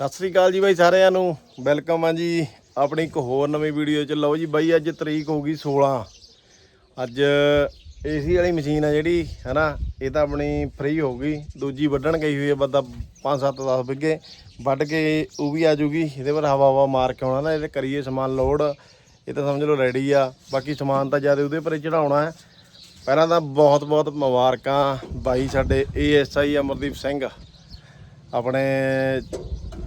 ਸਤਿ ਸ੍ਰੀ ਅਕਾਲ ਜੀ ਬਾਈ ਸਾਰਿਆਂ ਨੂੰ। ਵੈਲਕਮ ਆ ਜੀ ਆਪਣੀ ਇੱਕ ਹੋਰ ਨਵੀਂ ਵੀਡੀਓ ਚ। ਲਓ ਜੀ ਬਾਈ, ਅੱਜ ਤਰੀਕ ਹੋ ਗਈ 16 ਅੱਜ ਏਸੀ ਵਾਲੀ ਮਸ਼ੀਨ ਆ ਜਿਹੜੀ, ਹਨਾ? ਇਹ ਤਾਂ ਆਪਣੀ ਫ੍ਰੀ ਹੋ ਗਈ। ਦੂਜੀ ਵੱਢਣ ਗਈ ਹੋਈ ਹੈ ਬੰਦਾ 5 7 10 ਬਿੱਗੇ ਵੱਢ ਕੇ ਉਹ ਵੀ ਆ ਜੂਗੀ। ਇਹਦੇ ਪਰ ਹਵਾ ਹਵਾ ਮਾਰ ਕੇ ਆਉਣਾ ਨਾ ਇਹਦੇ ਕਰੀਏ ਸਮਾਨ ਲੋਡ। ਇਹ ਤਾਂ ਸਮਝ ਲਓ ਰੈਡੀ ਆ। ਬਾਕੀ ਸਮਾਨ ਤਾਂ ਜ਼ਿਆਦਾ ਉਹਦੇ ਪਰ ਚੜਾਉਣਾ ਹੈ। ਪਹਿਲਾਂ ਤਾਂ ਬਹੁਤ ਬਹੁਤ ਮੁਬਾਰਕਾਂ ਬਾਈ ਸਾਡੇ ਏਐਸਆਈ ਅਮਰਦੀਪ ਸਿੰਘ। ਆਪਣੇ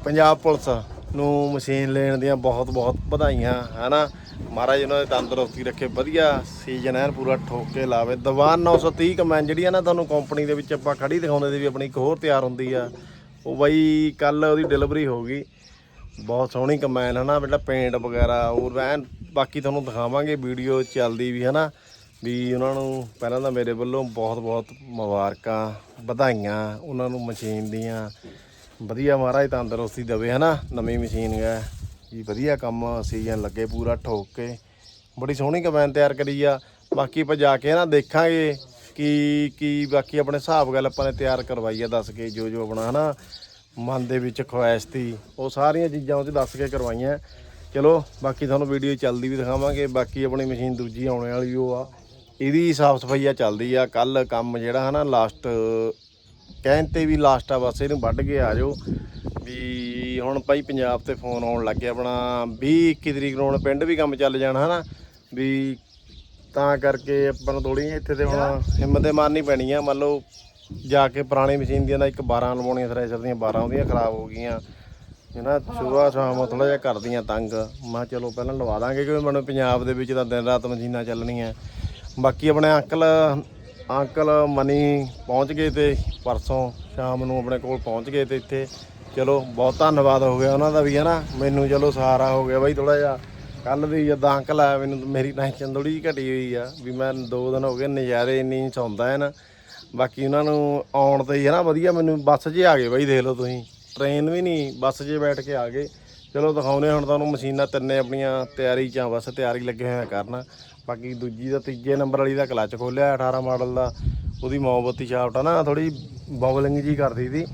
ਪੰਜਾਬ ਪੁਲਿਸ ਨੂੰ ਮਸ਼ੀਨ ਲੈਣ ਦੀਆਂ ਬਹੁਤ ਬਹੁਤ ਵਧਾਈਆਂ, ਹਨਾ? ਮਹਾਰਾਜ ਉਹਨਾਂ ਦੇ ਤੰਦਰੁਸਤੀ ਰੱਖੇ, ਵਧੀਆ ਸੀਜ਼ਨ ਐਨ ਪੂਰਾ ਠੋਕ ਕੇ ਲਾਵੇ। ਦੀਵਾਨ 930 ਕਮੈਨ ਜਿਹੜੀ ਆ ਨਾ, ਤੁਹਾਨੂੰ ਕੰਪਨੀ ਦੇ ਵਿੱਚ ਆਪਾਂ ਖੜੀ ਦਿਖਾਉਂਦੇ ਸੀ ਵੀ ਆਪਣੀ ਇੱਕ ਹੋਰ ਤਿਆਰ ਹੁੰਦੀ ਆ। ਉਹ ਬਾਈ ਕੱਲ ਉਹਦੀ ਡਿਲੀਵਰੀ ਹੋ ਗਈ। ਬਹੁਤ ਸੋਹਣੀ ਕਮੈਨ ਹਨਾ? ਬੇਟਾ ਪੇਂਟ ਵਗੈਰਾ, ਹੋਰ ਐਨ ਬਾਕੀ ਤੁਹਾਨੂੰ ਦਿਖਾਵਾਂਗੇ, ਵੀਡੀਓ ਚੱਲਦੀ ਵੀ, ਹਨਾ? ਵੀ ਉਹਨਾਂ ਨੂੰ ਪਹਿਲਾਂ ਤਾਂ ਮੇਰੇ ਵੱਲੋਂ ਬਹੁਤ ਬਹੁਤ ਮੁਬਾਰਕਾਂ, ਵਧਾਈਆਂ ਉਹਨਾਂ ਨੂੰ ਮਸ਼ੀਨ ਦੀਆਂ। ਵਧੀਆ ਮਹਾਰਾਜ ਤੰਦਰੁਸਤੀ ਦੇਵੇ, ਹਨਾ? ਨਵੀਂ ਮਸ਼ੀਨ ਹੈ। ਜੀ, ਵਧੀਆ ਕੰਮ ਸੀਜ਼ਨ ਲੱਗੇ ਪੂਰਾ, ਠੋਕ ਕੇ। ਬੜੀ ਸੋਹਣੀ ਕਮੈਨ ਤਿਆਰ ਕਰੀ ਆ। ਬਾਕੀ ਆਪਾਂ ਜਾ ਕੇ ਨਾ ਦੇਖਾਂਗੇ ਕੀ ਕੀ ਬਾਕੀ ਆਪਣੇ ਹਿਸਾਬ ਗੱਲ ਆਪਾਂ ਨੇ ਤਿਆਰ ਕਰਵਾਈ ਆ, ਦੱਸ ਕੇ ਜੋ ਜੋ ਆਪਣਾ, ਹਨਾ? ਮਨ ਦੇ ਵਿੱਚ ਖੁਆਇਸ਼ ਸੀ। ਉਹ ਸਾਰੀਆਂ ਚੀਜ਼ਾਂ ਉਹ 'ਚ ਦੱਸ ਕੇ ਕਰਵਾਈਆਂ। ਚਲੋ, ਬਾਕੀ ਤੁਹਾਨੂੰ ਵੀਡੀਓ ਚੱਲਦੀ ਵੀ ਦਿਖਾਵਾਂਗੇ। ਬਾਕੀ ਆਪਣੀ ਮਸ਼ੀਨ ਦੂਜੀ ਆਉਣੇ ਵਾਲੀ ਉਹ ਆ। ਇਹਦੀ ਸਾਫ਼ ਸਫ਼ਾਈ ਆ, ਚੱਲਦੀ ਆ। ਕੱਲ ਕੰਮ ਜਿਹੜਾ, ਹਨਾ ਲਾਸਟ ਕਹਿਣ ਤੇ ਵੀ ਲਾਸਟ ਆ ਬਸ ਇਹਨੂੰ ਵੱਢ ਕੇ ਆ ਜਾਓ। ਵੀ ਹੁਣ ਭਾਈ ਪੰਜਾਬ ਤੇ ਫੋਨ ਆਉਣ ਲੱਗ ਗਿਆ ਆਪਣਾ 20 21 ਤਰੀਕ ਨੂੰ ਪਿੰਡ ਵੀ ਕੰਮ ਚੱਲ ਜਾਣਾ ਹਨਾ? ਵੀ ਤਾਂ ਕਰਕੇ ਆਪਾਂ ਨੂੰ ਥੋੜੀ ਇੱਥੇ ਤੇ ਹੁਣ ਹਿੰਮਤ ਮਾਰਨੀ ਪੈਣੀ ਆ। ਮੰਨ ਲਓ ਜਾ ਕੇ ਪੁਰਾਣੀ ਮਸ਼ੀਨ ਦੀਆਂ ਦਾ ਇੱਕ 12 ਲਵਾਉਣੀਆਂ ਥ੍ਰੈਸ਼ਰ ਦੀਆਂ 12 ਉਹਦੀਆਂ ਖਰਾਬ ਹੋ ਗਈਆਂ। ਇਹਨਾਂ ਸੁਬਾਹ ਸ਼ਾਮ ਥੋੜਾ ਜਿਹਾ ਕਰਦੀਆਂ ਤੰਗ। ਮੈਂ ਚਲੋ ਪਹਿਲਾਂ ਲਵਾ ਦਾਂਗੇ ਕਿਉਂਕਿ ਮੈਨੂੰ ਪੰਜਾਬ ਦੇ ਵਿੱਚ ਤਾਂ ਦਿਨ ਰਾਤ ਮਸ਼ੀਨਾਂ ਚੱਲਣੀਆਂ। ਬਾਕੀ ਆਪਣੇ ਅੰਕਲ ਅੰਕਲ ਮਨੀ ਪਹੁੰਚ ਗਏ ਤੇ ਪਰਸੋਂ ਸ਼ਾਮ ਨੂੰ ਆਪਣੇ ਕੋਲ ਪਹੁੰਚ ਗਏ ਤੇ ਇੱਥੇ। ਚਲੋ, ਬਹੁਤ ਧੰਨਵਾਦ ਹੋ ਗਿਆ ਉਹਨਾਂ ਦਾ ਵੀ, ਹਨਾ? ਮੈਨੂੰ ਚਲੋ ਸਹਾਰਾ ਹੋ ਗਿਆ ਬਾਈ ਥੋੜਾ ਜਿਹਾ। ਕੱਲ ਵੀ ਜਦਾਂ ਅੰਕਲ ਆਇਆ, ਮੈਨੂੰ ਮੇਰੀ ਟੈਨਸ਼ਨ ਥੋੜੀ ਜਿਹੀ ਘਟੀ ਹੋਈ ਆ ਵੀ ਮੈਂ ਦੋ ਦਿਨ ਹੋ ਗਏ ਨਜ਼ਾਰੇ ਇੰਨੀ ਸੌਂਦਾ ਹੈ ਨਾ। ਬਾਕੀ ਉਹਨਾਂ ਨੂੰ ਆਉਣ ਤੇ ਹੀ ਹੈ ਨਾ ਵਧੀਆ। ਮੈਨੂੰ ਬੱਸ 'ਚ ਆ ਗਏ ਬਾਈ, ਦੇਖ ਲਓ ਤੁਸੀਂ। ਟ੍ਰੇਨ ਵੀ ਨਹੀਂ, ਬੱਸ 'ਚ ਬੈਠ ਕੇ ਆ ਗਏ। ਚਲੋ ਦਿਖਾਉਨੇ ਹੁਣ ਤੁਹਾਨੂੰ ਮਸ਼ੀਨਾਂ ਤਿੰਨੇ ਆਪਣੀਆਂ ਤਿਆਰੀ 'ਚ ਆ ਬਸ ਤਿਆਰੀ ਲੱਗੇ ਹੋਏ ਆ ਕਰਨ। ਬਾਕੀ ਦੂਜੀ ਦਾ ਤੀਜੇ ਨੰਬਰ ਵਾਲੀ ਦਾ ਕਲੱਚ ਖੋਲਿਆ 18 ਮਾਡਲ ਦਾ ਉਹਦੀ ਮੋਮਬੱਤੀ ਸ਼ਾਫਟ ਆ ਨਾ ਥੋੜੀ ਬਬਲਿੰਗ ਜੀ ਕਰਦੀ ਸੀ।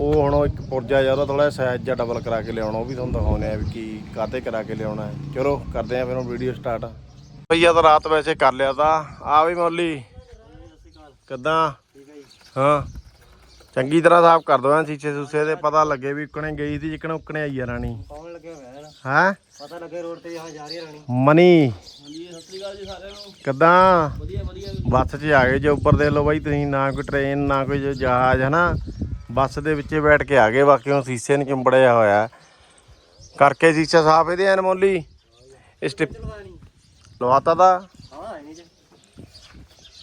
ਉਹ ਹੁਣ ਉਹ ਇੱਕ ਪੁਰਜਾ ਜਿਹਾ ਉਹਦਾ ਥੋੜਾ ਸਾਈਜ਼ ਜਿਹਾ ਡਬਲ ਕਰਾ ਕੇ ਲਿਆਉਣਾ ਉਹ ਵੀ ਤੁਹਾਨੂੰ ਦਿਖਾਉਨੇ ਆ ਵੀ ਕੀ ਕਾਤੇ ਕਰਾ ਕੇ ਲਿਆਉਣਾ ਹੈ। ਚਲੋ ਕਰਦੇ ਆ ਫਿਰ ਹੁਣ ਵੀਡੀਓ ਸਟਾਰਟ ਭਈਆ ਤਾਂ ਰਾਤ ਵੈਸੇ ਕਰ ਲਿਆ ਤਾਂ। ਆ ਵੀ ਮੌਲੀ। ਕਿੱਦਾਂ? ਹਾਂ। ਚੰਗੀ ਤਰ੍ਹਾਂ ਸਾਫ਼ ਕਰ ਦੋ ਐਨ ਸੀਸੇ ਸੂਸੇ ਦੇ ਪਤਾ ਲੱਗੇ ਵੀ ਉੱਕਣੇ ਗਈ ਸੀ ਜਿੱਕਣੇ ਉੱਕਣੇ ਆਈ ਆ ਰਾਣੀ। ਕੌਣ ਲੱਗਿਆ ਹੋਇਆ ਹੈ ਹੈ? ਪਤਾ ਲੱਗੇ ਰੋਡ ਤੇ ਜਾ ਰਹੀ ਰਾਣੀ। ਮਨੀ। ਹਾਂਜੀ ਸਤਿ ਸ੍ਰੀ ਅਕਾਲ ਜੀ ਸਾਰਿਆਂ ਨੂੰ। ਕਿੱਦਾਂ? ਵਧੀਆ ਵਧੀਆ। ਬੱਸ 'ਚ ਆ ਗਏ ਜੇ ਉੱਪਰ ਦੇਖ ਲਓ ਬਾਈ ਤੁਸੀਂ ਨਾ ਕੋਈ ਟ੍ਰੇਨ ਨਾ ਕੋਈ ਜਹਾਜ਼ ਹੈ ਨਾ ਬੱਸ ਦੇ ਵਿੱਚ ਬੈਠ ਕੇ ਆ ਗਏ ਬਾਕੀ ਉਹ ਸੀਸੇ ਨੇ ਚਿੰਬੜਿਆ ਹੋਇਆ। ਕਰਕੇ ਸੀਸਾ ਸਾਫ਼ ਇਹਦੇ ਐਨ ਮੋਲੀ ਇਸ ਟਿਪ ਚਲਵਾਣੀ ਲਵਾਤਾ ਦਾ ਹਾਂ ਨਹੀਂ ਜੀ।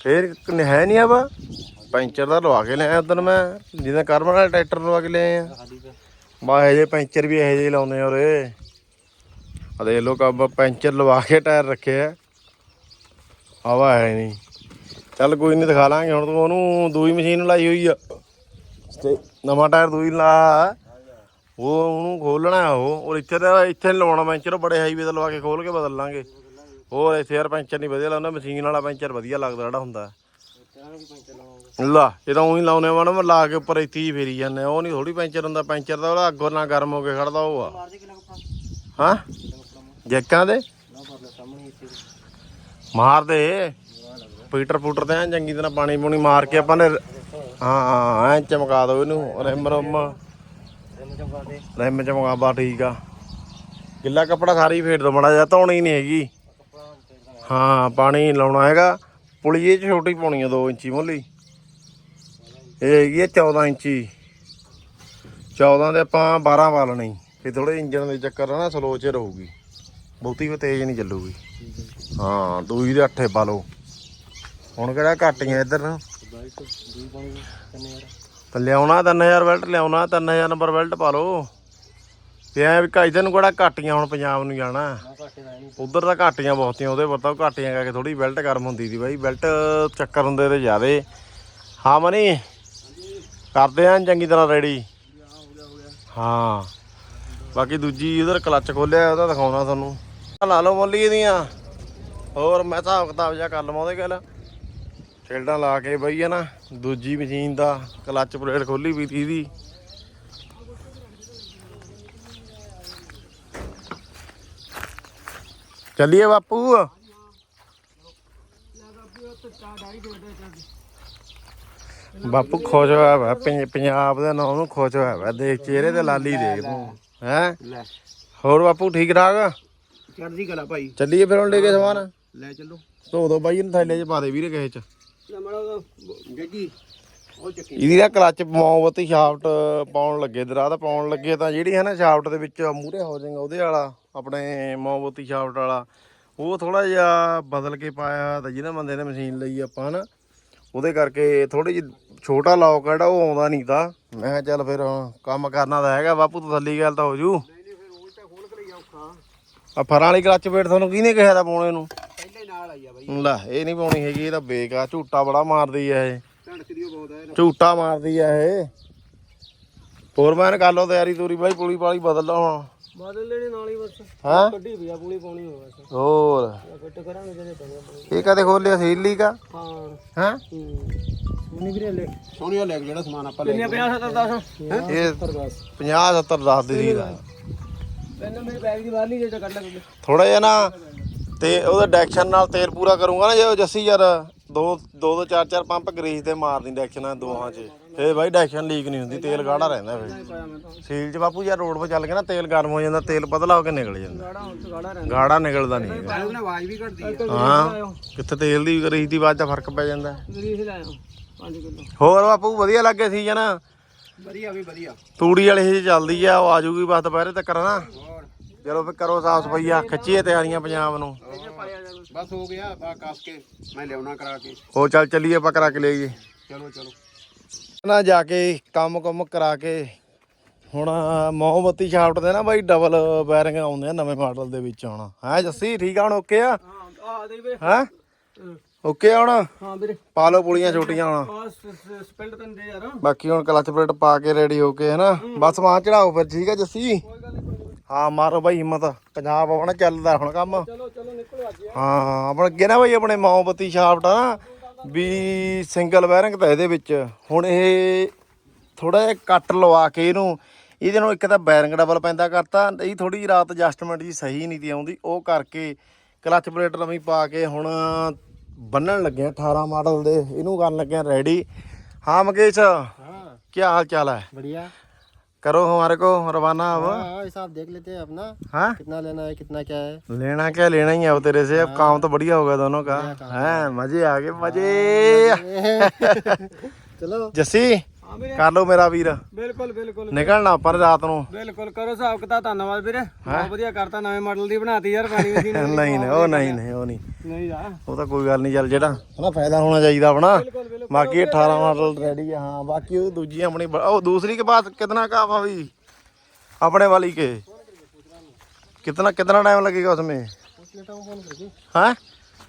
ਫੇਰ ਹੈ ਨਹੀਂ ਆਵਾ ਪੈਂਚਰ ਦਾ ਲਵਾ ਕੇ ਲਿਆਇਆ ਉਦੋਂ ਮੈਂ ਜਿਹਦਾ ਕਰਮਨ ਵਾਲਾ ਟਰੈਕਟਰ ਲਵਾ ਕੇ ਲਿਆਏ ਆ। ਖਾਲੀ ਪੇ ਬਾ ਇਹ ਜੇ ਪੈਂਚਰ ਵੀ ਇਹੋ ਜਿਹੇ ਲਾਉਂਦੇ ਆ ਉਰੇ। ਆ ਦੇਖ ਲੋ ਕਬ ਪੈਂਚਰ ਲਵਾ ਕੇ ਟਾਇਰ ਰੱਖੇ ਆ। ਹਵਾ ਹੈ ਨਹੀਂ। ਚੱਲ ਕੋਈ ਨਹੀਂ ਦਿਖਾ ਲਾਂਗੇ, ਹੁਣ ਤੂੰ ਉਹਨੂੰ ਦੂਈ ਮਸ਼ੀਨ ਲਾਈ ਹੋਈ ਆ। ਤੇ ਨਵਾਂ ਟਾਇਰ ਦੂਈ ਲਾ। ਉਹ ਉਹਨੂੰ ਖੋਲਣਾ ਉਹ ਔਰ ਇੱਥੇ ਤਾਂ ਇੱਥੇ ਨੀ ਲਵਾਉਣਾ ਪੈਂਚਰ ਬੜੇ ਹਾਈਵੇ ਤੇ ਲਵਾ ਕੇ ਖੋਲ ਕੇ ਬਦਲ ਲਾਂਗੇ। ਹੋਰ ਇੱਥੇ ਯਾਰ ਪੈਂਚਰ ਨਹੀਂ ਵਧੀਆ ਲਾਉਂਦਾ ਮਸ਼ੀਨ ਵਾਲਾ ਪੈਂਚਰ ਵਧੀਆ ਲੱਗਦਾ ਜਿਹੜਾ ਹੁੰਦਾ। ਲਾ ਇਹ ਤਾਂ ਉਹੀ ਲਾਉਨੇ ਵਾਂ ਨਾ ਲਾ ਕੇ ਉੱਪਰ ਇੱਥੇ ਹੀ ਫੇਰੀ ਜਾਂਦੇ ਆ। ਉਹ ਨਹੀਂ ਥੋੜੀ ਪੈਂਚਰ ਹੁੰਦਾ, ਪੈਂਚਰ ਦਾ ਉਹਦਾ ਅੱਗੋਂ ਨਾ ਗਰਮ ਹੋ ਕੇ ਖੜਦਾ ਉਹ ਆ। ਮਾਰ ਹਾਂ? ਜੈਕਾਂ ਦੇ? ਨਾ ਮਾਰ ਦੇ। ਪੀਟਰ ਪੂਟਰ ਤੇ ਐਂ ਚੰਗੀ ਤਰ੍ਹਾਂ ਪਾਣੀ ਪੂਣੀ ਮਾਰ ਕੇ ਆਪਾਂ ਨੇ ਹਾਂ ਐਂ ਚਮਕਾ ਦੋ ਇਹਨੂੰ। ਰਿਮ ਰਮ। ਰਿਮ ਚਮਕਾ ਬਾ ਠੀਕ ਆ। ਗਿੱਲਾ ਕੱਪੜਾ ਸਾਰੀ ਫੇਰ ਦੋ ਮੜਾ ਜਾ ਧੋਣੀ ਨਹੀਂ ਹੈਗੀ। ਹਾਂ, ਪਾਣੀ ਲਾਉਣਾ ਹੈਗਾ। ਪੁਲੀ ਇਹ 'ਚ ਛੋਟੀ ਪਾਉਣੀ ਆ 2 ਇੰਚੀ ਮੁੱਲੀ। ਇਹ ਹੈਗੀ ਆ 14 ਇੰਚੀ। 14 ਦੇ ਆਪਾਂ 12 ਪਾ ਲੈਣੀ। ਫਿਰ ਥੋੜੇ ਇੰਜਨ ਦੇ ਚੱਕਰ ਨਾਲ ਨਾ ਸਲੋ 'ਚ ਰਹੂਗੀ। ਬਹੁਤੀ ਵੀ ਤੇਜ਼ ਨਹੀਂ ਚੱਲੂਗੀ। ਹੈ ਦੂਈ ਦੇ ਅੱਠੇ ਪਾ ਲਓ। ਹੁਣ ਕਿਹੜਾ ਘਟੀਆਂ ਇੱਧਰ ਯਾਰ ਤੇ ਲਿਆਉਣਾ 3000 ਬੈਲਟ ਲਿਆਉਣਾ 3000 ਨੰਬਰ ਬੈਲਟ ਪਾ ਲਓ। ਤੇ ਐ ਵੀ ਕਾਈ ਤੈਨੂੰ ਕਿਹੜਾ ਘਟੀਆਂ ਹੁਣ ਪੰਜਾਬ ਨੂੰ ਜਾਣਾ। ਦਾ ਉਧਰ ਤਾਂ ਘਾਟੀਆਂ ਬਹੁਤੀਆਂ ਉਹਦੇ ਪਰ ਤਾਂ ਉਹ ਘਾਟੀਆਂ ਕਰਕੇ ਥੋੜੀ ਬੈਲਟ ਗਰਮ ਹੁੰਦੀ ਸੀ ਬਾਈ। ਬੈਲਟ ਚੱਕਰ ਹੁੰਦੇ ਤੇ ਜ਼ਿਆਦੇ। ਹਾਂ ਮਨੀ ਕਰਦੇ ਆਂ ਚੰਗੀ ਤਰ੍ਹਾਂ ਰੈਡੀ। ਹਾਂ। ਬਾਕੀ ਦੂਜੀ ਉਧਰ ਕਲੱਚ ਖੋਲਿਆ ਉਹਦਾ ਦਿਖਾਉਣਾ ਤੁਹਾਨੂੰ। ਲਾ ਲਓ ਮੁੱਲੀ ਇਹਦੀਆਂ। ਹੋਰ ਮੈਂ ਹਿਸਾਬ ਕਿਤਾਬ ਜਿਹਾ ਕਰ ਲਵਾਂ ਉਹਦੇ ਗੱਲ ਫੀਲਡਾਂ ਲਾ ਕੇ ਬਈ ਹੈ ਨਾ ਦੂਜੀ ਮਸ਼ੀਨ ਦਾ ਕਲੱਚ ਪਲੇਟ ਖੋਲੀ ਵੀ ਤੀ ਇਹਦੀ। ਚੱਲੀਏ ਬਾਪੂ। ਬਾਪੂ ਖੁਸ਼ ਹੋਇਆ ਵਾ ਪੰਜ- ਪੰਜਾਬ ਦੇ ਨਾਂ ਨੂੰ ਖੁਸ਼ ਹੋਇਆ ਵਾ ਦੇਖ ਚਿਹਰੇ ਤੇ ਲਾਲੀ ਦੇਖ ਤੂੰ ਹੈ? ਲੈ। ਹੋਰ ਬਾਪੂ ਠੀਕ ਠਾਕ? ਚੜਦੀ ਕਲਾ ਭਾਈ। ਚੱਲੀਏ ਫਿਰ ਹੁਣ ਲੈ ਕੇ ਸਮਾਨ। ਲੈ ਚੱਲੋ। ਧੋ ਦੋ ਬਾਈ ਇਹਨੂੰ ਥੈਲੇ 'ਚ ਪਾ ਦੇ ਵੀਰੇ ਕਿਸੇ 'ਚ। ਗੱਗੀ ਉਹ ਚੱਕੀ ਇਹਦੀ ਨਾ ਕਲੱਚ ਮੋਮਬਤੀ ਸ਼ਾਫਟ ਪਾਉਣ ਲੱਗੇ ਦਰਾ ਤਾਂ ਪਾਉਣ ਲੱਗੇ ਤਾਂ ਜਿਹੜੀ ਹੈ ਨਾ ਸ਼ਾਫਟ ਦੇ ਵਿੱਚ ਮੂਰੇ ਹੋ ਜਾਏਗਾ ਉਹਦੇ ਵਾਲਾ ਆਪਣੇ ਮੋਮਬਤੀ ਸ਼ਾਫਟ ਵਾਲਾ ਉਹ ਥੋੜਾ ਜਿਹਾ ਬਦਲ ਕੇ ਪਾਇਆ ਤਾਂ ਜਿਹਨਾਂ ਬੰਦੇ ਨੇ ਮਸ਼ੀਨ ਲਈ ਆਪਾਂ ਨਾ ਉਹਦੇ ਕਰਕੇ ਥੋੜੀ ਜਿਹੀ ਛੋਟਾ ਲੌਕ ਜਿਹੜਾ ਉਹ ਆਉਂਦਾ ਨਹੀਂ ਤਾਂ। ਮੈਂ ਕਿਹਾ ਚੱਲ ਫਿਰ ਕੰਮ ਕਰਨਾ ਤਾਂ ਹੈਗਾ ਬਾਪੂ ਤਸੱਲੀ ਗੱਲ ਤਾਂ ਹੋ ਜੂ। ਆ ਫਰਾਂ ਵਾਲੀ ਕਲੱਚ ਪੇਟ ਤੁਹਾਨੂੰ ਕਿਹਨੇ ਕਿਹਾ ਤਾਂ ਪਾਉਣੇ ਨੂੰ ਪਹਿਲੇ ਨਾਲ ਆਈ ਆ ਬਾਈ। ਲੈ ਇਹ ਨਹੀਂ ਪਾਉਣੀ ਹੈਗੀ ਇਹ ਤਾਂ ਬੇਕਾ ਝੂਟਾ ਬੜਾ ਮਾਰਦੀ ਆ ਇਹ ਧੜਕਦੀ ਉਹ ਬਹੁਤ ਹੈ ਝੂਟਾ ਮਾਰਦੀ ਆ ਇਹ। ਫੋਰਮੈਨ ਕਰ ਲਓ ਤਿਆਰੀ ਤੂਰੀ ਬਾਈ ਪੁਲੀ ਪਾਲੀ ਬਦਲ ਲਓ ਹੁਣ। ਬਦਲ ਲੈਣੇ ਨਾਲ ਹੀ ਬਸ। ਹਾਂ? ਕੱਢੀ ਵੀ ਆ ਪੂਲੀ ਪਾਉਣੀ ਹੋ ਬਸ। ਹੋਰ। ਫਿੱਟ ਕਰਾਂਗੇ ਜਿਹੜੇ ਆਪਣੇ ਇਹ ਕਦੇ ਖੋਲਿਆ ਸੀ ਲੀ ਕਾ? ਹਾਂ। ਹਾਂ? ਸੋਨੀ ਵੀਰੇ ਲੈ ਸੋਨੀਆ ਲੈ ਜਿਹੜਾ ਸਮਾਨ ਆਪਾਂ ਲੈ ਕਿੰਨੇ 50 70 10 ਇਹ 10 50 70 ਦੱਸ ਦੇ ਦੀ ਦਾ ਪਹਿਲਾਂ ਮੇਰੇ ਬੈਗ ਦੀ ਬਾਹਰ ਨਹੀਂ ਜੇ ਕੱਢ ਲੱਗੇ ਥੋੜਾ ਜਿਹਾ ਨਾ ਤੇ ਉਹਦਾ ਡੈਕਸ਼ਨ ਨਾਲ ਤੇਲ ਪੂਰਾ ਕਰੂੰਗਾ ਨਾ ਜੇ ਜੱਸੀ ਯਾਰ ਦੋ ਦੋ ਦੋ ਚਾਰ ਚਾਰ ਪੰਪ ਗਰੀਸ ਤੇ ਮਾਰਦੀ ਡੈਕਸ਼ਨਾਂ ਦੋਹਾਂ 'ਚ। ਫੇ ਬਾਈ ਡੈਕਸ਼ਨ ਲੀਕ ਨਹੀਂ ਹੁੰਦੀ ਤੇਲ ਗਾੜਾ ਰਹਿੰਦਾ ਫੇ ਸੀਲ 'ਚ ਬਾਪੂ ਯਾਰ ਰੋਡ 'ਤੇ ਚੱਲ ਕੇ ਨਾ ਤੇਲ ਗਰਮ ਹੋ ਜਾਂਦਾ ਤੇਲ ਪਤਲਾ ਹੋ ਕੇ ਨਿਕਲ ਜਾਂਦਾ। ਗਾੜਾ ਨਿਕਲਦਾ ਨਹੀਂ ਹੈ ਹਾਂ ਕਿੱਥੇ ਤੇਲ ਦੀ ਗਰੀਸ ਦੀ ਆਵਾਜ਼ ਦਾ ਫ਼ਰਕ ਪੈ ਜਾਂਦਾ। ਗਰੀਸ ਲਾਇਆ 5 ਕਿਲੋ। ਹੋਰ ਬਾਪੂ ਵਧੀਆ ਲੱਗੇ ਸੀ ਜਨਾ ਵਧੀਆ ਵੀ ਵਧੀਆ। ਤੂੜੀ ਵਾਲੀ ਇਹ ਚੱਲਦੀ ਆ ਉਹ ਆਜੂਗੀ ਬਸ ਦੁਪਹਿਰੇ ਤੱਕ ਨਾ। ਚਲੋ ਫੇ ਕਰੋ ਸਾਫ਼ ਸਫਾਈਆ ਖਿੱਚੀਏ ਤਿਆਰੀਆਂ ਪੰਜਾਬ ਨੂੰ। ਬਸ ਹੋ ਗਿਆ ਬਾ ਕੱਸ ਕੇ ਮੈਂ ਲਿਆਉਣਾ ਕਰਾ ਕੇ। ਉਹ ਚੱਲ ਚੱਲੀਏ ਆਪਾਂ ਕਰਾ ਕੇ ਲਈਏ ਚਲੋ ਚਲੋ। ਨਾ ਜਾ ਕੇ ਕੰਮ ਕੁਮ ਕਰਾ ਕੇ ਹੁਣ ਮੋਹਬਤੀ ਸ਼ਾਫਟ ਦੇ ਨਾ ਬਾਈ ਡਬਲ ਬੈਰਿੰਗ ਆਉਂਦੇ ਆ ਨਵੇਂ ਮਾਡਲ ਦੇ ਵਿੱਚ ਹੁਣ। ਹੈ ਜੱਸੀ ਠੀਕ ਆ ਹੁਣ ਓਕੇ ਆ? ਹਾਂ ਆ ਦੇ ਹੈ? ਓਕੇ ਆ ਹੁਣ? ਹਾਂ ਵੀਰੇ। ਪਾ ਲਓ ਪੁਲੀਆਂ ਛੋਟੀਆਂ ਹੁਣ। ਬਸ ਸਪਿਲਟ ਤੰਦੇ ਯਾਰ। ਬਾਕੀ ਹੁਣ ਕਲਚ ਪਲੇਟ ਪਾ ਕੇ ਰੈਡੀ ਹੋ ਕੇ ਹਨਾ? ਬਸ ਮਾਂ ਚੜਾਓ ਫਿਰ ਠੀਕ ਆ ਜੱਸੀ? ਹਾਂ ਮਾਰੋ ਬਾਈ ਹਿੰਮਤ। ਪੰਜਾਬ ਆਪਣਾ ਚੱਲਦਾ ਹੁਣ ਕੰਮ। ਚਲੋ ਹਾਂ ਆਪਣਾ ਕਿਹਨਾ ਬਈ ਆਪਣੇ ਮੌਮਬਤੀ ਸ਼ਾਫਟ ਆ ਵੀ ਸਿੰਗਲ ਵਾਇਰਿੰਗ ਤਾਂ ਇਹਦੇ ਵਿੱਚ। ਹੁਣ ਇਹ ਥੋੜਾ ਜਿਹਾ ਕੱਟ ਲਵਾ ਕੇ ਇਹਨੂੰ ਇਹਦੇ ਨਾਲ ਇੱਕ ਤਾਂ ਬੈਰਿੰਗ ਡਬਲ ਪੈਂਦਾ ਕਰਤਾ ਇਹ ਥੋੜੀ ਜਿਹੀ ਰਾਤ ਅਜਸਟਮੈਂਟ ਜੀ ਸਹੀ ਨਹੀਂ ਦੀ ਆਉਂਦੀ ਉਹ ਕਰਕੇ ਕਲਚ ਪਲੇਟ ਨਵੀਂ ਪਾ ਕੇ ਹੁਣ ਬੰਨਣ ਲੱਗਿਆ 18 ਮਾਡਲ ਦੇ ਇਹਨੂੰ ਕਰਨ ਲੱਗਿਆ ਰੈਡੀ ਹਾਂ ਮਕੇਸ਼ ਹਾਂ। ਕੀ ਹਾਲ ਚਾਲ ਹੈ? ਵਧੀਆ। करो हमारे को रवाना अब हाँ हिसाब देख लेते हैं अपना हाँ कितना लेना है कितना क्या है लेना क्या लेना ही है अब तेरे से अब काम तो बढ़िया होगा दोनों का है मजे आ गए मजे चलो जस्सी हाँ ਵੀਰੇ कर लो मेरा वीर ਬਿਲਕੁਲ ਬਿਲਕੁਲ निकलना पर रात ਨੂੰ ਬਿਲਕੁਲ ਕਰੋ ਹਿਸਾਬ ਕਿਤਾਬ ਧੰਨਵਾਦ ਵੀਰੇ ਬਹੁਤ ਵਧੀਆ ਕਰਤਾ ਨਵੇਂ ਮਾਡਲ ਦੀ ਬਣਾਤੀ ਯਾਰ ਪਾਣੀ ਮਸ਼ੀਨ ਨਹੀਂ ਨਹੀਂ ਉਹ ਨਹੀਂ ਨਹੀਂ ਉਹ ਨਹੀਂ ਨਹੀਂ ਜਾ ਉਹ ਤਾਂ ਕੋਈ ਗੱਲ ਨਹੀਂ ਚੱਲ ਜਿਹੜਾ ਹਨਾ ਫਾਇਦਾ ਹੋਣਾ ਚਾਹੀਦਾ ਆਪਣਾ ਬਿਲਕੁਲ ਬਿਲਕੁਲ ਬਾਕੀ 18 ਮਾਡਲ ਰੈਡੀ ਹੈ हाँ ਬਾਕੀ ਉਹ ਦੂਜੀ ਆਪਣੀ ਬ- ਉਹ दूसरी के पास कितना काम अभी अपने वाली के कितना कितना टाइम लगेगा उसमें पूछ लेता हूँ फोन करके हैं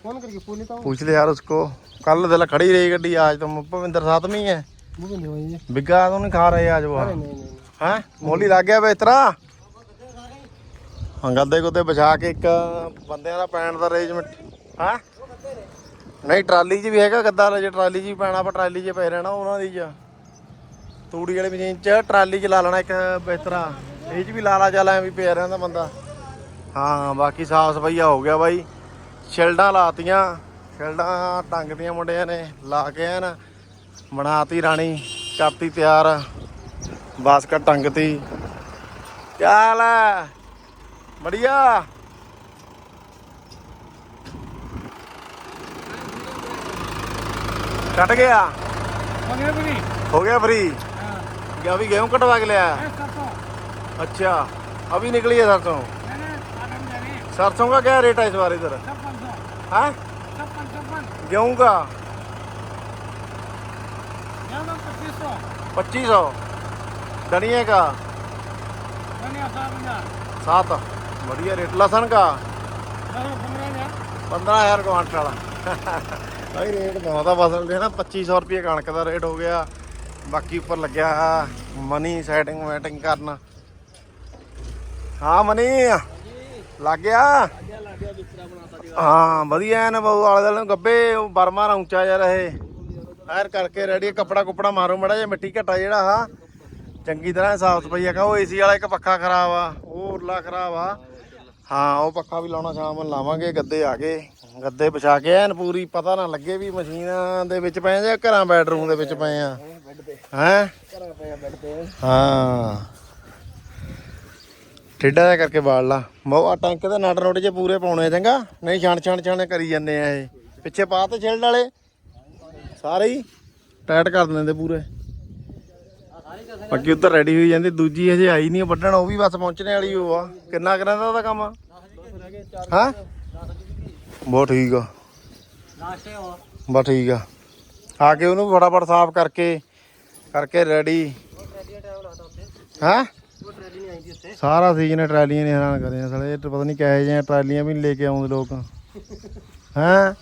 फोन करके पूछ लेता हूँ पूछ ले यार उसको कल दिल खड़ी रही गड्डी आज तो भविंदर साथ में ही है वो भी नहीं हुई है बिग्गा तो नहीं खा रहे आज वो नहीं नहीं नहीं ਹੈ ਮੋਲੀ ਲੱਗ ਗਿਆ ਬੇਤਰਾ ਹਾਂ ਗੱਦੇ ਗੁੱਦੇ ਵਿਛਾ ਕੇ ਇੱਕ ਬੰਦਿਆਂ ਦਾ ਪੈਣ ਦਾ ਅਰੇਂਜਮੈਂਟ ਹਾਂ ਨਹੀਂ, ਟਰਾਲੀ 'ਚ ਵੀ ਹੈਗਾ ਗੱਦਾ ਜੇ ਟਰਾਲੀ 'ਚ ਵੀ ਪੈਣਾ, ਆਪਾਂ ਟਰਾਲੀ 'ਚ ਪੈ ਰਹਿਣਾ ਉਹਨਾਂ ਦੀ 'ਚ। ਤੂੜੀ ਵਾਲੀ ਮਸ਼ੀਨ 'ਚ ਟਰਾਲੀ 'ਚ ਲਾ ਲੈਣਾ ਇੱਕ ਬਿਸਤਰਾ ਇਹ 'ਚ ਵੀ ਲਾ ਲਾ, ਚੱਲ ਐ ਵੀ ਪਿਆ ਰਹਿੰਦਾ ਬੰਦਾ। ਹਾਂ ਬਾਕੀ ਸਾਫ਼ ਸਫਾਈਆ ਹੋ ਗਿਆ ਬਾਈ। ਸ਼ਿਲਡਾਂ ਲਾਤੀਆਂ, ਸ਼ਿਲਡਾਂ ਟੰਗਦੀਆਂ ਮੁੰਡਿਆਂ ਨੇ, ਲਾ ਕੇ ਐਨ ਬਣਾਤੀ ਰਾਣੀ, ਕਰਤੀ ਤਿਆਰ। ਬਾਸਕਟ ਟੰਗਤੀ ਕੀ ਹਾਲ ਹੈ ਬੜੀਆ कट गया हो गया भी नहीं हो गया फ्री हाँ क्या अभी गेहूं कटवा के ले आया सरसों अच्छा अभी निकली है सरसों मैंने आदम जाने सरसों का क्या रेट है इस बार इधर छप्पन सौ है छप्पन छप्पन गेहूं का यहाँ तो पच्चीस सौ पच्चीस सौ धनिया का धनिया सात हजार सात बढ़िया रेट लहसन का दस पंद्रह हजार पंद्रह हजार क्वांटल ਭਾਈ ਰੇਟ ਬਹੁਤ ਆ ਫਸਲ ਦੇ ਨਾ 2500 ਰੁਪਏ ਕਣਕ ਦਾ ਰੇਟ ਹੋ ਗਿਆ। ਬਾਕੀ ਉੱਪਰ ਲੱਗਿਆ ਮਨੀ ਸੈਟਿੰਗ ਵੈਟਿੰਗ ਕਰਨ। ਹਾਂ, ਮਨੀ। ਲੱਗ ਗਿਆ। ਹਾਂ, ਵਧੀਆ ਐਨ ਬਹੁ, ਆਲੇ ਦੁਆਲੇ ਨੂੰ ਗੱਬੇ ਬਰਮਾ ਨਾ ਉੱਚਾ ਜਿਹਾ ਰਹੇ। ਐਰ ਕਰਕੇ ਰੈਡੀ ਕੱਪੜਾ ਕੁਪੜਾ ਮਾਰੋ, ਮੜਾ ਜਿਹਾ ਮਿੱਟੀ ਘਟਾ ਜਿਹੜਾ ਹਾ ਚੰਗੀ ਤਰ੍ਹਾਂ ਸਾਫ਼ ਸਫ਼ਾਈ ਆ ਉਹ ਏਸੀ ਵਾਲਾ ਇੱਕ ਪੱਖਾ ਖਰਾਬ ਆ, ਉਹ ਉਰਲਾ ਖਰਾਬ ਆ। ਹਾਂ, ਉਹ ਪੱਖਾ ਵੀ ਲਾਉਣਾ ਸ਼ਾਮ ਨੂੰ ਲਾਵਾਂਗੇ, ਗੱਦੇ ਆ ਗਏ। ਗੱਦੇ ਵਿਛਾ ਕੇ ਐਨ ਪੂਰੀ ਪਤਾ ਨਾ ਲੱਗੇ ਵੀ ਮਸ਼ੀਨਾਂ ਦੇ ਵਿੱਚ ਪਏ ਜਾਂ ਘਰਾਂ ਬੈਡਰੂਮ ਦੇ ਵਿੱਚ ਪਏ ਆ? ਬੈੱਡ ਤੇ ਹੈਂ? ਘਰਾਂ ਬੈੱਡ ਤੇ ਹਾਂ। ਟੇਡਾ ਜਿਹਾ ਕਰਕੇ ਬਾਲ ਲਾ। ਮੋ ਆ ਟੈਂਕ ਦੇ ਨਟ ਨੋਟ ਜੇ ਪੂਰੇ ਪਾਉਣੇ ਆ, ਚੰਗਾ? ਨਹੀਂ, ਛਣ ਛਣ ਛਣ ਕਰੀ ਜਾਂਦੇ ਆ ਇਹ। ਪਿੱਛੇ ਪਾ ਤੇ ਛਿਲਡ ਵਾਲੇ। ਸਾਰੇ ਹੀ ਟਾਈਟ ਕਰ ਦਿੰਦੇ ਪੂਰੇ। ਬਾਕੀ ਉੱਧਰ ਰੈਡੀ ਹੋਈ ਜਾਂਦੀ, ਦੂਜੀ ਹਜੇ ਆਈ ਨਹੀਂ ਵੱਢਣ, ਉਹ ਵੀ ਬਸ ਪਹੁੰਚਣੇ ਵਾਲੀ ਉਹ ਆ। ਕਿੰਨਾ ਕਰਾਂਦਾ ਉਹਦਾ ਕੰਮ? ਰਹਿ ਹਾਂ? ਬਹੁਤ ਠੀਕ ਆ ਲਾਸਟ ਹੋ ਬਸ ਠੀਕ ਆ ਆ ਕੇ ਉਹਨੂੰ ਫਟਾਫਟ ਸਾਫ਼ ਕਰਕੇ ਕਰਕੇ ਰੈਡੀ ਉਹ ਟ੍ਰੈਲੀ ਟਾਈਮ ਲਾਤਾ ਉੱਥੇ ਹਾਂ ਉਹ ਟ੍ਰੈਲੀ ਨਹੀਂ ਆਈ ਸੀ ਉੱਥੇ ਸਾਰਾ ਸੀਜ਼ਨ ਟਰਾਲੀਆਂ ਨੇ ਹੈਰਾਨ ਕਰਿਆ ਸਾਲੇ ਇਹ ਤਾਂ ਪਤਾ ਨਹੀਂ ਕਿਹੋ ਜਿਹੇ ਟਰਾਲੀਆਂ ਵੀ ਨੀ ਲੈ ਕੇ ਆਉਂਦੇ ਲੋਕ ਹੈਂ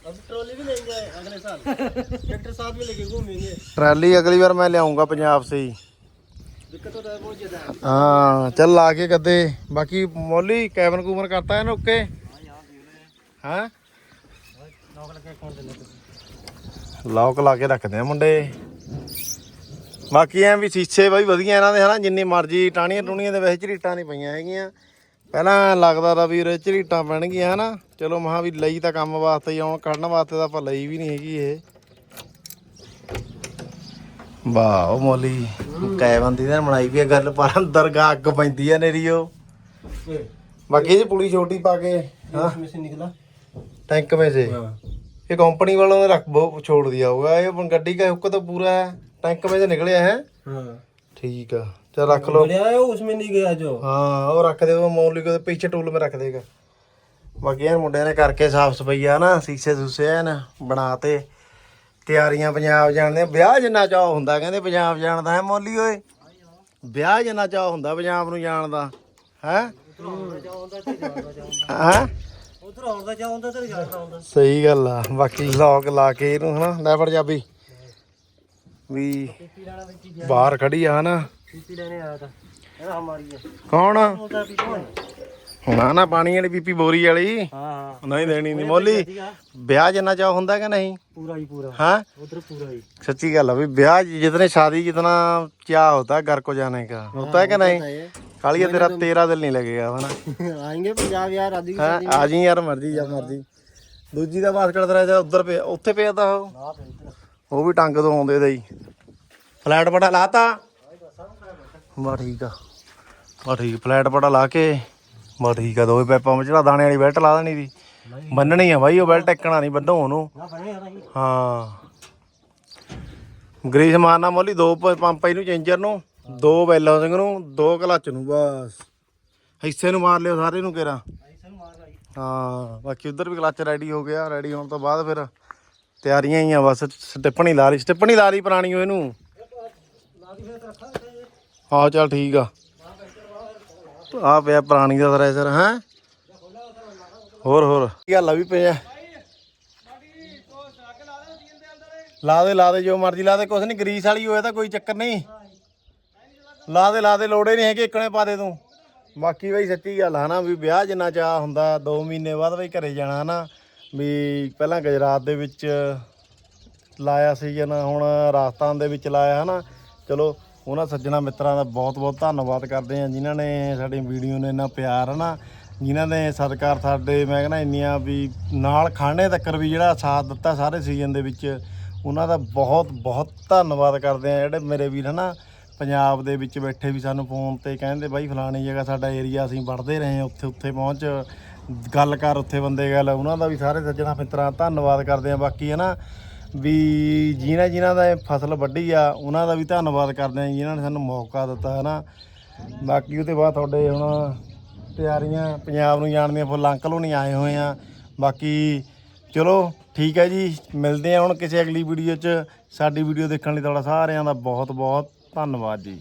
अब ट्रॉली भी लेंगे अगले साल ट्रैक्टर साथ में लेके घूमेंगे ਟਰਾਲੀ ਅਗਲੀ ਵਾਰ ਮੈਂ ਲਿਆਉਂਗਾ ਪੰਜਾਬ ਸੇ ਹੀ दिक्कत होता है बहुत ज्यादा है ਹਾਂ ਚੱਲ ਲਾ ਕੇ ਗੱਦੇ ਬਾਕੀ ਮੋਲੀ ਕੈਬਨ ਕੂਬਨ ਕਰਤਾ ਇਹਨੂੰ ਓਕੇ ਹਾਂ? ਲਾ ਕੇ ਰੱਖਦੇ ਆ ਮੁੰਡੇ। ਬਾਕੀ ਐ ਵੀ ਸੀਸੇ ਬਾਈ ਵਧੀਆ ਇਹਨਾਂ ਦੇ ਹਨਾ? ਜਿੰਨੀ ਮਰਜ਼ੀ ਟਾਣੀਆਂ ਟੁਣੀਆਂ ਦੇ ਵਿੱਚ ਝਰੀਟਾਂ ਨਹੀਂ ਪਈਆਂ ਹੈਗੀਆਂ। ਪਹਿਲਾਂ ਲੱਗਦਾ ਤਾਂ ਵੀ ਉਰੇ ਝਰੀਟਾਂ ਪੈਣਗੀਆਂ ਹਨਾ? ਚਲੋ ਮਹਾ ਵੀ ਲਈ ਤਾਂ ਕੰਮ ਵਾਸਤੇ ਆਉਣ ਕੱਢਣ ਵਾਸਤੇ ਤਾਂ ਆਪਾਂ ਲਈ ਵੀ ਨਹੀਂ ਹੈਗੀ ਇਹ। ਵਾਹ ਉਹ ਮੋਲੀ। ਕਾਇ ਬੰਦੀ ਨੇ ਬਣਾਈ ਵੀ ਗੱਲ ਪਰ ਅੰਦਰ ਅੱਗ ਪੈਂਦੀ ਆ ਨੇਰੀ ਬਾਕੀ ਇਹ ਪੁਲੀ ਛੋਟੀ ਪਾ ਕੇ ਹਾਂ? ਮਸ਼ੀਨ ਨਿਕਲਾ टैंक में से ये कंपनी वालों ने रख वो छोड़ दिया होगा ये अपन गड्डी का हुक्का तो पूरा है टैंक में से निकले हैं हाँ ठीक है चल रख लो बढ़िया है उसमें नहीं गया जो हाँ और रख दे वो मौली को पीछे टूल में रख देगा ਬਾਕੀ ਇਹ ਮੁੰਡਿਆਂ ਨੇ ਕਰਕੇ ਸਾਫ ਸਫਾਈ ਆ ਨਾ ਸੀਸੇ ਸੂਸੇ ਐਨ ਬਣਾਤੇ ਤਿਆਰੀਆਂ ਪੰਜਾਬ ਜਾਣ ਦੇ ਵਿਆਹ ਜਿੰਨਾ ਚਾਹ ਹੁੰਦਾ ਕਹਿੰਦੇ ਪੰਜਾਬ ਜਾਣ ਦਾ ਹੈ ਮੌਲੀ ਓਏ ਵਿਆਹ ਜਿੰਨਾ ਚਾਹ ਹੁੰਦਾ ਪੰਜਾਬ ਨੂੰ ਜਾਣ ਦਾ ਹੈ ਹੈ ਸਹੀ ਗੱਲ ਆ ਬਾਕੀ ਲੋਕ ਲਾ ਕੇ ਇਹਨੂੰ ਹਨਾ ਲੈ ਫੜ ਜਾਬੀ ਵੀ ਬਾਹਰ ਖੜੀ ਆ ਹਨਾ। ਕੌਣ ਉਹਦਾ ਨਾ ਪਾਣੀ ਵਾਲੀ ਪੀਪੀ ਬੋਰੀ ਵਾਲੀ। ਹਾਂ ਨਹੀਂ ਦੇਣੀ ਨਹੀਂ ਮੋਲੀ। ਵਿਆਹ ਜਿੰਨਾ ਚਾਹ ਹੁੰਦਾ ਕਿ ਨਹੀਂ? ਪੂਰਾ ਹੀ ਪੂਰਾ। ਹਾਂ? ਉਧਰ ਪੂਰਾ ਹੀ। ਸੱਚੀ ਗੱਲ ਆ ਵੀ ਵਿਆਹ ਜਿਤਨੇ ਸ਼ਾਦੀ ਜਿਤਨਾ ਚਾਹ ਹੁੰਦਾ ਘਰ ਕੋ ਜਾਣੇ ਦਾ। ਹੁੰਦਾ ਕਿ ਨਹੀਂ? ਕਾਲੀਆ ਤੇਰਾ ਤੇਰਾ ਦਿਲ ਨਹੀਂ ਲੱਗੇਗਾ ਹਨਾ? ਆਏਗੇ ਪੰਜਾਬ ਯਾਰ ਆਦੀ ਹਾਂ? ਆ ਜੀ ਯਾਰ ਮਰਜ਼ੀ ਜਾਂ ਮਰਜ਼ੀ। ਦੂਜੀ ਦਾ ਬਾਸਕਟ ਤੇਰਾ ਜਿਹੜਾ ਉੱਧਰ ਪਿਆ ਉੱਥੇ ਪਿਆ ਤਾਂ ਉਹ? ਵੀ ਟੰਗ ਤੋਂ ਆਉਂਦੇ ਦਾ ਫਲੈਟ ਬੜਾ ਲਾਤਾ? ਬਾ ਠੀਕ ਆ। ਬਾ ਠੀਕ ਫਲੈਟ ਬੜਾ ਲਾ ਕੇ। ਬਾ ਠੀਕ ਆ ਦੋਵੇਂ ਪੈਪਾਂ ਵਿੱਚ ਚੜਾ ਦਾਣੇ ਵਾਲੀ ਬੈਲਟ ਲਾ ਦੇਣੀ ਦੀ। ਬੰਨਣੀ ਆ ਬਾਈ ਉਹ ਬੈਲਟ ਟੱਕਣਾ ਨਹੀਂ ਬੰਨੋ ਉਹਨੂੰ। ਹਾਂ। ਗ੍ਰੀਸ ਮਾਰਨਾ ਮੋਲੀ ਦੋ ਪੰਪਾਂ ਨੂੰ ਚੇਂਜਰ ਨੂੰ। ਦੋ ਬੈਲਾਂ ਸਿੰਘ ਨੂੰ, ਦੋ ਕਲੱਚ ਨੂੰ, ਬਸ। ਹਿੱਸੇ ਨੂੰ ਮਾਰ ਲਿਓ ਸਾਰੇ ਨੂੰ ਕੇਰਾ। ਹਾਂ, ਬਾਕੀ ਉਧਰ ਵੀ ਕਲੱਚ ਰੈਡੀ ਹੋ ਗਿਆ। ਰੈਡੀ ਹੋਣ ਤੋਂ ਬਾਅਦ ਫਿਰ ਤਿਆਰੀਆਂ ਹੀ ਆ, ਬਸ ਸਟਿਪਣੀ ਲਾ ਲਈ। ਸਟਿਪਣੀ ਲਾ ਲਈ ਪੁਰਾਣੀ ਇਹਨੂੰ। ਹਾਂ, ਚੱਲ ਠੀਕ ਆ। ਆ ਪਿਆ ਪੁਰਾਣੀ ਦਾ ਥਰੈਸ਼ਰ ਹੈ? ਹੋਰ ਹੋਰ। ਕੀ ਗੱਲ ਵੀ ਪਿਆ? ਲਾ ਦੇ ਲਾ ਦੇ, ਜੋ ਮਰਜ਼ੀ ਲਾ ਦੇ। ਕੁਛ ਨਹੀਂ ਗਰੀਸ ਵਾਲੀ ਹੋਏ ਤਾਂ ਕੋਈ ਚੱਕਰ ਨਹੀਂ। ਲਾ ਦੇ ਲਾ ਦੇ, ਲੋੜੇ ਨਹੀਂ ਹੈਗੇ ਇੱਕਣੇ ਪਾ ਦੇ ਤੂੰ। ਬਾਕੀ ਬਈ ਸੱਚੀ ਗੱਲ ਆ ਨਾ ਵੀ ਵਿਆਹ ਜਿੰਨਾ ਚਾਹ ਹੁੰਦਾ 2 ਮਹੀਨੇ ਬਾਅਦ ਬਈ ਘਰੇ ਜਾਣਾ ਹਨਾ ਵੀ ਪਹਿਲਾਂ ਗੁਜਰਾਤ ਦੇ ਵਿੱਚ ਲਾਇਆ ਸੀ ਜਨ ਹੁਣ ਰਾਜਸਥਾਨ ਦੇ ਵਿੱਚ ਲਾਇਆ ਹਨਾ। ਚਲੋ, ਉਹਨਾਂ ਸੱਜਣਾ ਮਿੱਤਰਾਂ ਦਾ ਬਹੁਤ ਬਹੁਤ ਧੰਨਵਾਦ ਕਰਦੇ ਆ ਜਿਨ੍ਹਾਂ ਨੇ ਸਾਡੀ ਵੀਡੀਓ ਨੂੰ ਇੰਨਾ ਪਿਆਰ ਹਨਾ, ਜਿਨ੍ਹਾਂ ਨੇ ਸਤਿਕਾਰ ਸਾਡੇ, ਮੈਂ ਕਹਿੰਦਾ ਇੰਨੀਆਂ ਵੀ ਨਾਲ ਖਾਣੇ ਤੱਕ ਵੀ ਜਿਹੜਾ ਸਾਥ ਦਿੱਤਾ ਸਾਰੇ ਸੀਜ਼ਨ ਦੇ ਵਿੱਚ, ਉਹਨਾਂ ਦਾ ਬਹੁਤ ਬਹੁਤ ਧੰਨਵਾਦ ਕਰਦੇ ਆ ਜਿਹੜੇ ਮੇਰੇ ਵੀਰ ਹਨਾ। ਪੰਜਾਬ ਦੇ ਵਿੱਚ ਬੈਠੇ ਵੀ ਸਾਨੂੰ ਫੋਨ ਤੇ ਕਹਿੰਦੇ ਬਾਈ ਫਲਾਣੀ ਜਗ੍ਹਾ ਸਾਡਾ ਏਰੀਆ ਅਸੀਂ ਵੜਦੇ ਰਹੇ ਹਾਂ, ਉੱਥੇ ਉੱਥੇ ਪਹੁੰਚ। ਗੱਲ ਕਰ ਉੱਥੇ ਬੰਦੇ ਗੱਲ, ਉਹਨਾਂ ਦਾ ਵੀ ਸਾਰੇ ਸੱਜਣਾ ਮਿੱਤਰਾਂ ਦਾ ਧੰਨਵਾਦ ਕਰਦੇ ਆ ਬਾਕੀ ਹੈ ਨਾ ਵੀ ਜਿਨ੍ਹਾਂ ਜਿਨ੍ਹਾਂ ਦਾ ਫਸਲ ਵੱਢੀ ਆ, ਉਹਨਾਂ ਦਾ ਵੀ ਧੰਨਵਾਦ ਕਰਦੇ ਆ ਜਿਨ੍ਹਾਂ ਨੇ ਸਾਨੂੰ ਮੌਕਾ ਦਿੱਤਾ ਹੈ ਨਾ। ਬਾਕੀ ਉਹਦੇ ਬਾਅਦ ਤੁਹਾਡੇ ਹੁਣ ਤਿਆਰੀਆਂ, ਪੰਜਾਬ ਨੂੰ ਜਾਣ ਦੀਆਂ ਫੁੱਲ, ਅੰਕਲ ਹੋਣੀ ਆਏ ਹੋਏ ਆ। ਬਾਕੀ ਚਲੋ ਠੀਕ ਹੈ ਜੀ, ਮਿਲਦੇ ਆ ਹੁਣ ਕਿਸੇ ਅਗਲੀ ਵੀਡੀਓ 'ਚ। ਸਾਡੀ ਵੀਡੀਓ ਦੇਖਣ ਲਈ ਤੁਹਾਡਾ ਸਾਰਿਆਂ ਦਾ ਬਹੁਤ ਬਹੁਤ ਧੰਨਵਾਦ ਜੀ।